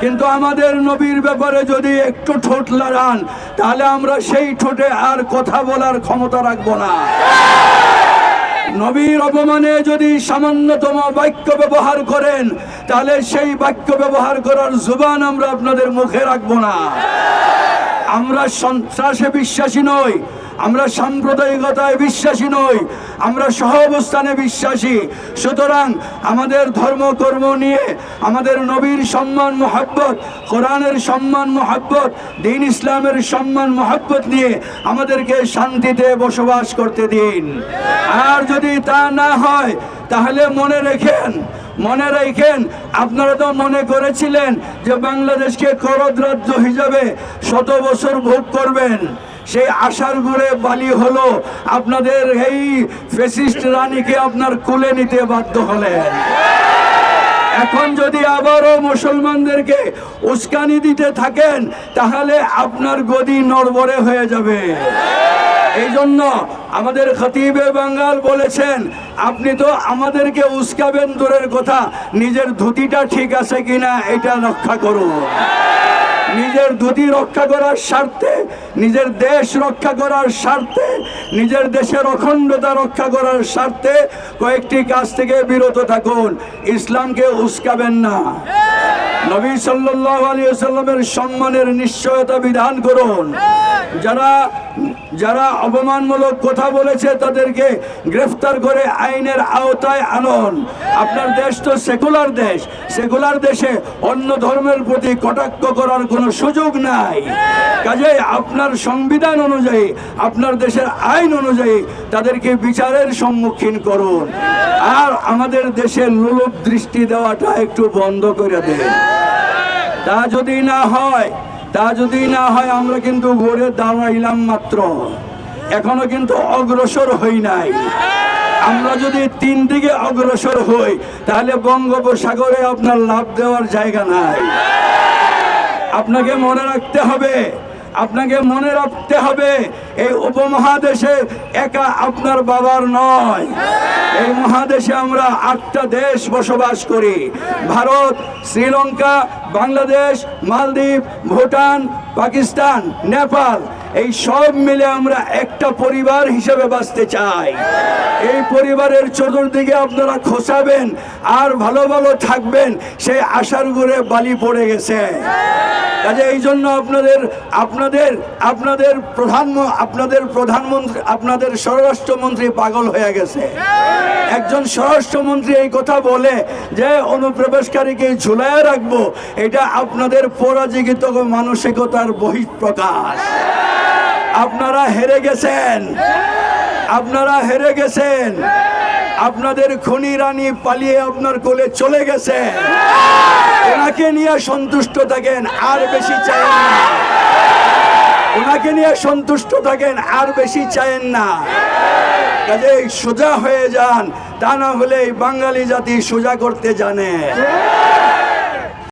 কিন্তু আমাদের নবীর ব্যাপারে যদি একটু ঠোঁট লড়ান তাহলে আমরা সেই ঠোঁটে আর কথা বলার ক্ষমতা রাখব না। নবীর অপমানে যদি সামান্যতম বাক্য ব্যবহার করেন, তাহলে সেই বাক্য ব্যবহার করার জুবান আমরা আপনাদের মুখে রাখব না। আমরা সন্ত্রাসে বিশ্বাসী নই আমরা সাম্প্রদায়িকতায় বিশ্বাসী নই, আমরা সহ অবস্থানে বিশ্বাসী। সুতরাং আমাদের ধর্ম, কর্ম নিয়ে আমাদের নবীর সম্মান, মোহাব্বত, কোরআনের সম্মান, মোহাব্বত, দিন ইসলামের সম্মান, মোহাব্বত নিয়ে আমাদেরকে শান্তিতে বসবাস করতে দিন। আর যদি তা না হয়, তাহলে মনে রেখেন, মনে রাখেন, আপনারা তো মনে করেছিলেন যে বাংলাদেশকে করদ রাজ্য হিসাবে শত বছর ভোগ করবেন। সেই আশার গুড়ে বালি হলো, আপনাদের এই ফেসিস্ট রানীকে আপনার কুলে নিতে বাধ্য হলেন। এখন যদি আবারও মুসলমানদেরকে উস্কানি দিতে থাকেন, তাহলে আপনার গদি নড়বড়ে হয়ে যাবে। এই জন্য আমাদের খতিবে বাঙ্গাল বলেছেন, আপনি তো আমাদেরকে উস্কাবেন দূরের কথা, নিজের ধুতিটা ঠিক আছে কিনা এটা রক্ষা করুন। নিজের দুধি রক্ষা করার স্বার্থে, নিজের দেশ রক্ষা করার স্বার্থে, নিজের দেশের অখণ্ডতা রক্ষা করার স্বার্থে কয়েকটি কাজ থেকে বিরত থাকুন। ইসলামকে উস্কাবেন না। নবী সাল্লাহ আলী সাল্লামের সম্মানের নিশ্চয়তা বিধান করুন। যারা যারা অপমানমূলক কথা বলেছে তাদেরকে গ্রেফতার করে আইনের আওতায় আনুন। আপনার দেশ তো সেকুলার দেশ। সেকুলার দেশে অন্য ধর্মের প্রতি কটাক্ষ করার কোনো সুযোগ নাই। কাজে আপনার সংবিধান অনুযায়ী, আপনার দেশের আইন অনুযায়ী তাদেরকে বিচারের সম্মুখীন করুন। আর আমাদের দেশে লোলুপ দৃষ্টি দেওয়াটা একটু বন্ধ করে দেন। তা যদি না হয় তা যদি না হয়, আমরা কিন্তু ঘুরে দাঁড়াইলাম মাত্র। এখনও কিন্তু অগ্রসর হই নাই। আমরা যদি তিন দিকে অগ্রসর হই, তাহলে বঙ্গোপসাগরে আপনার লাভ দেওয়ার জায়গা নাই। আপনাকে মনে রাখতে হবে, আপনাকে মনে রাখতে হবে, এই উপমহাদেশে একা আপনার বাবার নয়। এই মহাদেশে আমরা আটটা দেশ বসবাস করি। ভারত শ্রীলঙ্কা বাংলাদেশ মালদ্বীপ ভুটান পাকিস্তান নেপাল। এই সব মিলে আমরা একটা পরিবার হিসেবে বাঁচতে চাই। এই পরিবারের চতুর্দিকে আপনারা খোসাবেন আর ভালো ভালো থাকবেন, সেই আশার ঘুরে বালি পড়ে গেছে। কাজে এই জন্য আপনাদের আপনাদের আপনাদের প্রধান আপনাদের প্রধানমন্ত্রী, আপনাদের স্বরাষ্ট্রমন্ত্রী পাগল হয়ে গেছে। একজন স্বরাষ্ট্রমন্ত্রী এই কথা বলে যে, অনুপ্রবেশকারীকে ঝুলায় রাখব, এটা আপনাদের পরাজীবিত মানসিকতার বহিঃপ্রকাশ। আপনারা হেরে গেছেন। আপনারা হেরে গেছেন। আপনাদের খনি রানী পালিয়ে আপনার কোলে চলে গেছে। ওনাকে নিয়ে সন্তুষ্ট থাকেন, আর বেশি চাইেন না। ওনাকে নিয়ে সন্তুষ্ট থাকেন, আর বেশি চাইেন না। কাজে সোজা হয়ে যান, তা না হলে বাঙালি জাতি সোজা করতে জানে।